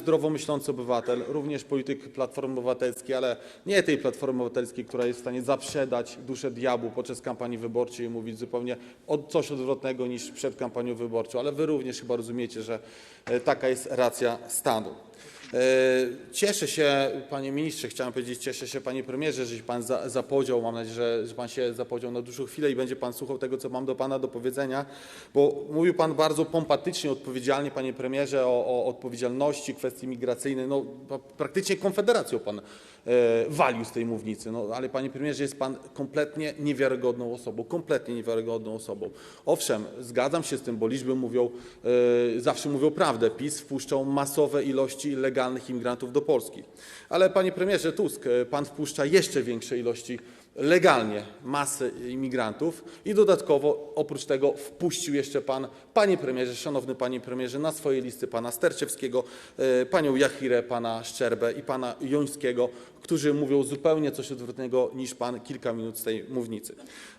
zdrowo myślący obywatel, również polityk Platformy Obywatelskiej, ale nie tej Platformy Obywatelskiej, która jest w stanie zaprzedać duszę diabłu podczas kampanii wyborczej i mówić zupełnie coś odwrotnego niż przed kampanią wyborczą, ale wy również chyba rozumiecie, że e, taka jest racja stanu. E, Cieszę się, panie ministrze, chciałem powiedzieć, cieszę się, panie premierze, że się pan za, zapodział. Mam nadzieję, że, pan się zapodział na dłuższą chwilę i będzie pan słuchał tego, co mam do pana do powiedzenia, bo mówił pan bardzo pompatycznie, odpowiedzialnie, panie premierze, o, o odpowiedzialności, kwestii migracyjnej. No, praktycznie konfederacją pan e, walił z tej mównicy. No, ale panie premierze, jest pan kompletnie niewiarygodną osobą, kompletnie niewiarygodną osobą. Owszem, zgadzam się z tym, bo liczby mówią, e, zawsze mówią prawdę. PiS wpuszczał masowe ilości legalnych imigrantów do Polski. Ale panie premierze Tusk, e, pan wpuszcza jeszcze większe ilości legalnie masy imigrantów i dodatkowo oprócz tego wpuścił jeszcze pan, panie premierze, szanowny panie premierze, na swoje listy pana Sterczewskiego, e, panią Jachirę, pana Szczerbę i pana Jońskiego, którzy mówią zupełnie coś odwrotnego niż pan kilka minut z tej mównicy.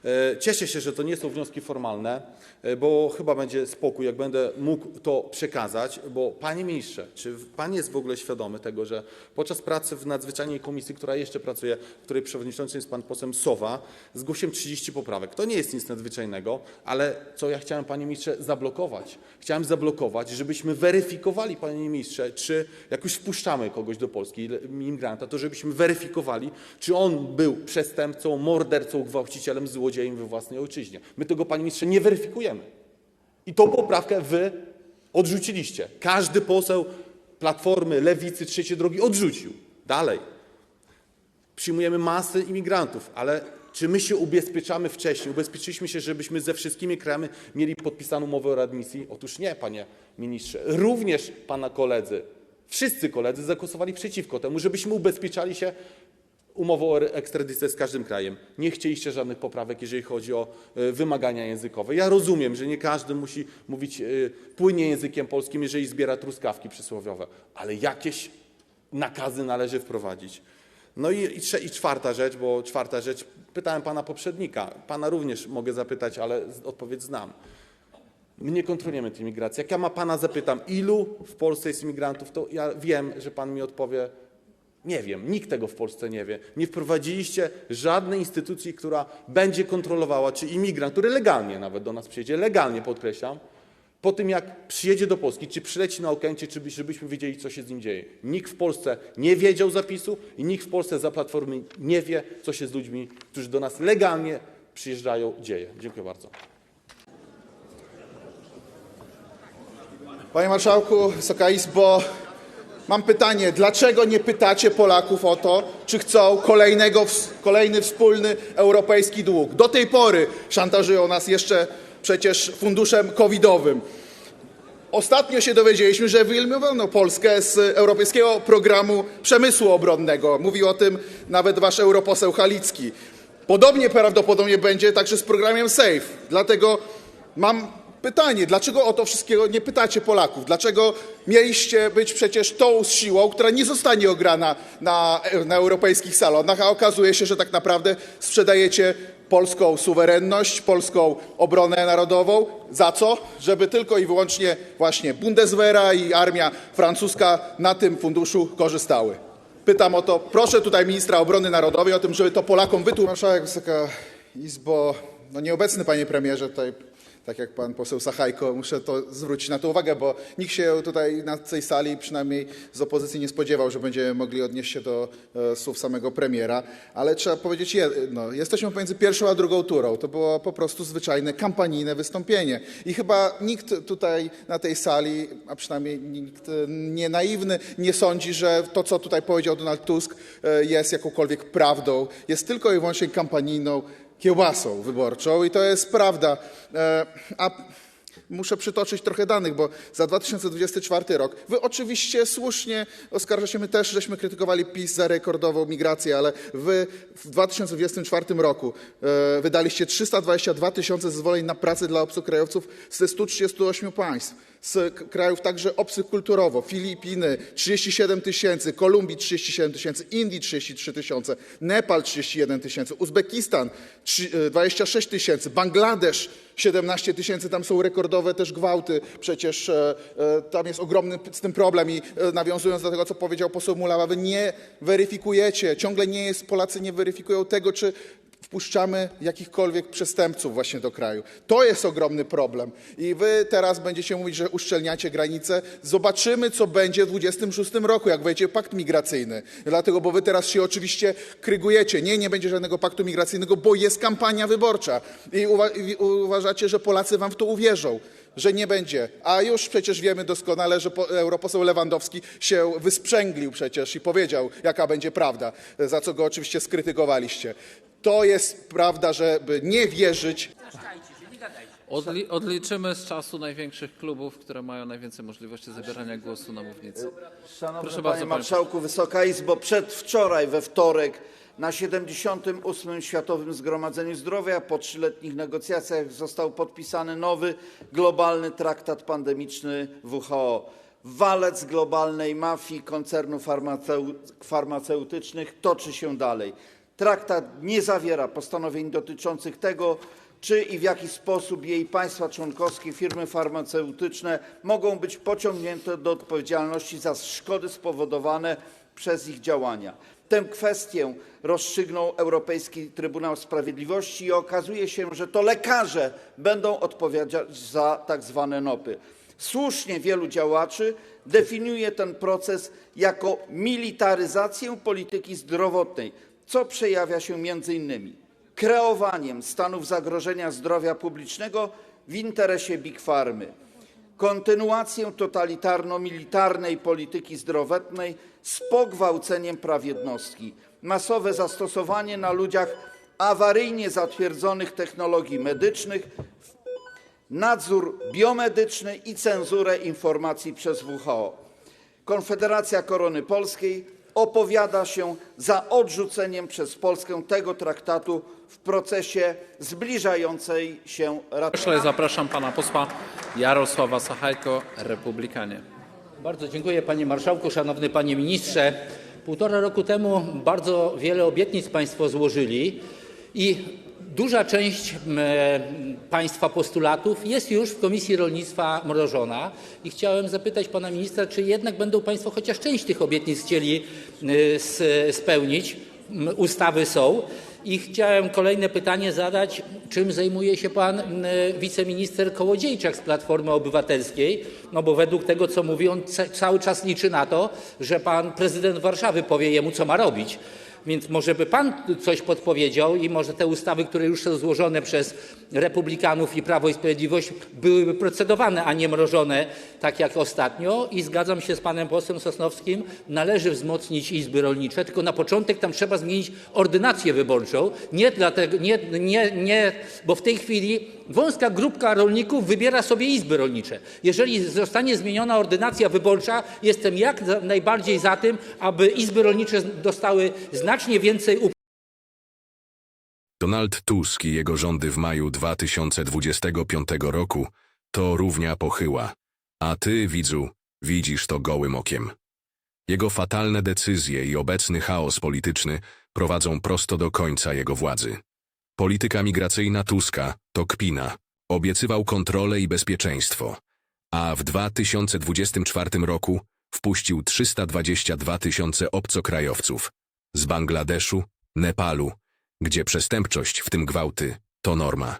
E, Cieszę się, że to nie są wnioski formalne, e, bo chyba będzie spokój, jak będę mógł to przekazać, bo panie ministrze, czy pan jest w ogóle świadomy tego, że podczas pracy w nadzwyczajnej komisji, która jeszcze pracuje, której przewodniczącym jest pan poseł Sowa, zgłosiłem 30 poprawek. To nie jest nic nadzwyczajnego, ale co ja chciałem, panie ministrze, zablokować? Chciałem zablokować, żebyśmy weryfikowali, panie ministrze, czy jak już wpuszczamy kogoś do Polski, imigranta, to żebyśmy weryfikowali, czy on był przestępcą, mordercą, gwałcicielem, złodziejem we własnej ojczyźnie. My tego, panie ministrze, nie weryfikujemy. I tą poprawkę wy odrzuciliście. Każdy poseł Platformy, Lewicy, Trzeciej Drogi odrzucił. Dalej. Przyjmujemy masę imigrantów, ale czy my się ubezpieczamy wcześniej? Ubezpieczyliśmy się, żebyśmy ze wszystkimi krajami mieli podpisaną umowę o readmisji? Otóż nie, panie ministrze. Również pana koledzy, wszyscy koledzy zagłosowali przeciwko temu, żebyśmy ubezpieczali się umową o ekstradycję z każdym krajem. Nie chcieliście żadnych poprawek, jeżeli chodzi o e, wymagania językowe. Ja rozumiem, że nie każdy musi mówić e, płynnie językiem polskim, jeżeli zbiera truskawki przysłowiowe, ale jakieś nakazy należy wprowadzić. No i, i, i czwarta rzecz, bo czwarta rzecz, pytałem pana poprzednika, pana również mogę zapytać, ale odpowiedź znam. My nie kontrolujemy tej migracji. Jak ja ma pana zapytam, ilu w Polsce jest imigrantów, to ja wiem, że pan mi odpowie, nie wiem, nikt tego w Polsce nie wie. Nie wprowadziliście żadnej instytucji, która będzie kontrolowała, czy imigrant, który legalnie nawet do nas przyjedzie, legalnie podkreślam, po tym jak przyjedzie do Polski, czy przyleci na Okęcie, żebyśmy wiedzieli, co się z nim dzieje. Nikt w Polsce nie wiedział zapisu i nikt w Polsce za Platformy nie wie, co się z ludźmi, którzy do nas legalnie przyjeżdżają, dzieje. Dziękuję bardzo. Panie Marszałku, Wysoka Izbo, mam pytanie, dlaczego nie pytacie Polaków o to, czy chcą kolejny wspólny europejski dług? Do tej pory szantażują nas jeszcze przecież funduszem covidowym. Ostatnio się dowiedzieliśmy, że wyeliminowano Polskę z Europejskiego Programu Przemysłu Obronnego. Mówił o tym nawet wasz europoseł Halicki. Podobnie prawdopodobnie będzie także z programem SAFE. Dlatego mam pytanie, dlaczego o to wszystkiego nie pytacie Polaków? Dlaczego mieliście być przecież tą siłą, która nie zostanie ograna na, na europejskich salonach, a okazuje się, że tak naprawdę sprzedajecie polską suwerenność, polską obronę narodową. Za co? Żeby tylko i wyłącznie właśnie Bundeswehra i armia francuska na tym funduszu korzystały. Pytam o to, proszę tutaj ministra obrony narodowej o tym, żeby to Polakom wytłumaczyć. Marszałek, Wysoka Izbo, no nieobecny panie premierze tutaj, tak jak pan poseł Sachajko, muszę to zwrócić na to uwagę, bo nikt się tutaj na tej sali, przynajmniej z opozycji nie spodziewał, że będziemy mogli odnieść się do e, słów samego premiera, ale trzeba powiedzieć jedno, jesteśmy pomiędzy pierwszą a drugą turą. To było po prostu zwyczajne kampanijne wystąpienie i chyba nikt tutaj na tej sali, a przynajmniej nikt e, nie naiwny, nie sądzi, że to, co tutaj powiedział Donald Tusk e, jest jakąkolwiek prawdą. Jest tylko i wyłącznie kampanijną kiełbasą wyborczą i to jest prawda. E, A muszę przytoczyć trochę danych, bo za 2024 rok, wy oczywiście słusznie oskarżacie, my też żeśmy krytykowali PiS za rekordową migrację, ale wy w 2024 roku e, wydaliście 322 tysiące zezwoleń na pracę dla obcokrajowców ze 138 państw. Z krajów także obcych kulturowo. Filipiny 37 tysięcy, Kolumbii 37 tysięcy, Indii 33 tysiące, Nepal 31 tysięcy, Uzbekistan trzy- e, 26 tysięcy, Bangladesz 17 tysięcy, tam są rekordowe też gwałty, przecież e, e, tam jest ogromny z tym problem i nawiązując do tego, co powiedział poseł Mulawa, wy nie weryfikujecie, ciągle nie jest, Polacy nie weryfikują tego, czy wpuszczamy jakichkolwiek przestępców właśnie do kraju. To jest ogromny problem. I wy teraz będziecie mówić, że uszczelniacie granice. Zobaczymy, co będzie w 26 roku, jak wejdzie pakt migracyjny. Dlatego, bo wy teraz się oczywiście krygujecie. Nie, nie będzie żadnego paktu migracyjnego, bo jest kampania wyborcza. I, uwa- i uważacie, że Polacy wam w to uwierzą. Że nie będzie. A już przecież wiemy doskonale, że po, europoseł Lewandowski się wysprzęglił przecież i powiedział, jaka będzie prawda, za co go oczywiście skrytykowaliście. To jest prawda, żeby nie wierzyć Odli odliczymy z czasu największych klubów, które mają najwięcej możliwości zabierania głosu na mównicy. Szanowny Proszę Panie bardzo, panie Marszałku, Wysoka Izbo, przedwczoraj we wtorek na 78. Światowym Zgromadzeniu Zdrowia po trzyletnich negocjacjach został podpisany nowy globalny traktat pandemiczny WHO. Walec globalnej mafii koncernów farmaceu farmaceutycznych toczy się dalej. Traktat nie zawiera postanowień dotyczących tego, czy i w jaki sposób jej państwa członkowskie, firmy farmaceutyczne mogą być pociągnięte do odpowiedzialności za szkody spowodowane przez ich działania. Tę kwestię rozstrzygnął Europejski Trybunał Sprawiedliwości i okazuje się, że to lekarze będą odpowiadać za tak zwane NOPy. Słusznie wielu działaczy definiuje ten proces jako militaryzację polityki zdrowotnej, co przejawia się innymi kreowaniem stanów zagrożenia zdrowia publicznego w interesie Big Farmy, kontynuację totalitarno-militarnej polityki zdrowotnej z pogwałceniem praw jednostki, masowe zastosowanie na ludziach awaryjnie zatwierdzonych technologii medycznych, nadzór biomedyczny i cenzurę informacji przez WHO. Konfederacja Korony Polskiej opowiada się za odrzuceniem przez Polskę tego traktatu w procesie zbliżającej się ratyfikacji. Zapraszam pana posła Jarosława Sachajko, Republikanie. Bardzo dziękuję panie marszałku, szanowny panie ministrze. Półtora roku temu bardzo wiele obietnic państwo złożyli i duża część państwa postulatów jest już w Komisji Rolnictwa mrożona i chciałem zapytać pana ministra, czy jednak będą państwo chociaż część tych obietnic chcieli y, spełnić. Ustawy są. I chciałem kolejne pytanie zadać, czym zajmuje się pan wiceminister Kołodziejczak z Platformy Obywatelskiej, no bo według tego, co mówi, on ca- cały czas liczy na to, że pan prezydent Warszawy powie jemu, co ma robić. Więc może by pan coś podpowiedział i może te ustawy, które już są złożone przez Republikanów i Prawo i Sprawiedliwość byłyby procedowane, a nie mrożone, tak jak ostatnio. I zgadzam się z panem posłem Sosnowskim, należy wzmocnić izby rolnicze, tylko na początek tam trzeba zmienić ordynację wyborczą. Nie dlatego, nie, nie, nie, bo w tej chwili wąska grupka rolników wybiera sobie izby rolnicze. Jeżeli zostanie zmieniona ordynacja wyborcza, jestem jak najbardziej za tym, aby izby rolnicze dostały znacznie więcej Donald Tusk i jego rządy w maju 2025 roku to równia pochyła, a ty, widzu, widzisz to gołym okiem. Jego fatalne decyzje i obecny chaos polityczny prowadzą prosto do końca jego władzy. Polityka migracyjna Tuska to kpina. Obiecywał kontrolę i bezpieczeństwo, a w 2024 roku wpuścił 322 tysiące obcokrajowców z Bangladeszu, Nepalu, gdzie przestępczość, w tym gwałty, to norma.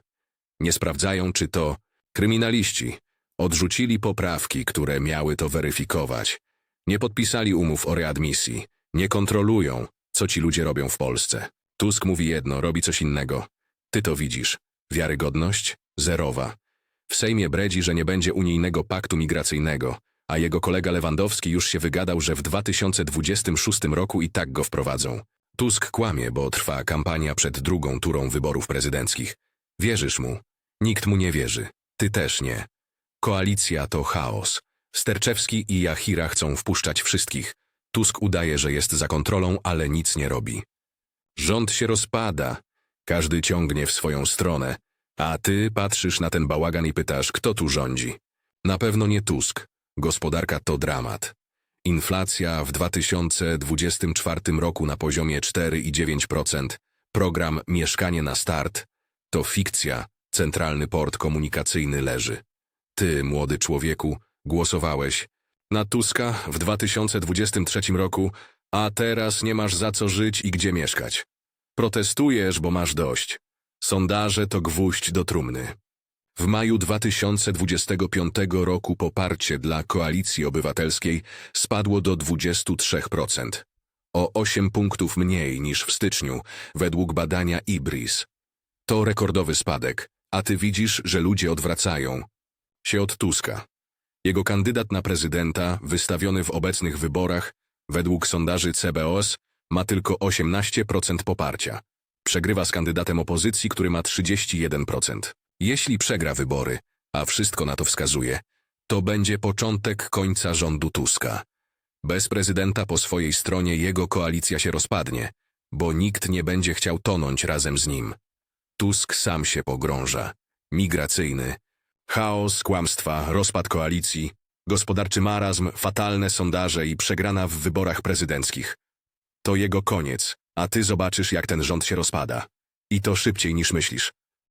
Nie sprawdzają, czy to kryminaliści odrzucili poprawki, które miały to weryfikować. Nie podpisali umów o readmisji, nie kontrolują, co ci ludzie robią w Polsce. Tusk mówi jedno, robi coś innego. Ty to widzisz. Wiarygodność? Zerowa. W Sejmie bredzi, że nie będzie unijnego paktu migracyjnego, a jego kolega Lewandowski już się wygadał, że w 2026 roku i tak go wprowadzą. Tusk kłamie, bo trwa kampania przed drugą turą wyborów prezydenckich. Wierzysz mu? Nikt mu nie wierzy. Ty też nie. Koalicja to chaos. Sterczewski i Jachira chcą wpuszczać wszystkich. Tusk udaje, że jest za kontrolą, ale nic nie robi. Rząd się rozpada. Każdy ciągnie w swoją stronę. A ty patrzysz na ten bałagan i pytasz, kto tu rządzi. Na pewno nie Tusk. Gospodarka to dramat. Inflacja w 2024 roku na poziomie 4,9%. Program Mieszkanie na start to fikcja. Centralny port komunikacyjny leży. Ty, młody człowieku, głosowałeś na Tuska w 2023 roku, a teraz nie masz za co żyć i gdzie mieszkać. Protestujesz, bo masz dość. Sondaże to gwóźdź do trumny. W maju 2025 roku poparcie dla Koalicji Obywatelskiej spadło do 23%. O 8 punktów mniej niż w styczniu, według badania IBRIS. To rekordowy spadek, a ty widzisz, że ludzie odwracają się od Tuska. Jego kandydat na prezydenta, wystawiony w obecnych wyborach, według sondaży CBOS, ma tylko 18% poparcia. Przegrywa z kandydatem opozycji, który ma 31%. Jeśli przegra wybory, a wszystko na to wskazuje, to będzie początek końca rządu Tuska. Bez prezydenta po swojej stronie jego koalicja się rozpadnie, bo nikt nie będzie chciał tonąć razem z nim. Tusk sam się pogrąża. Migracyjny, chaos, kłamstwa, rozpad koalicji, gospodarczy marazm, fatalne sondaże i przegrana w wyborach prezydenckich. To jego koniec, a ty zobaczysz, jak ten rząd się rozpada. I to szybciej niż myślisz.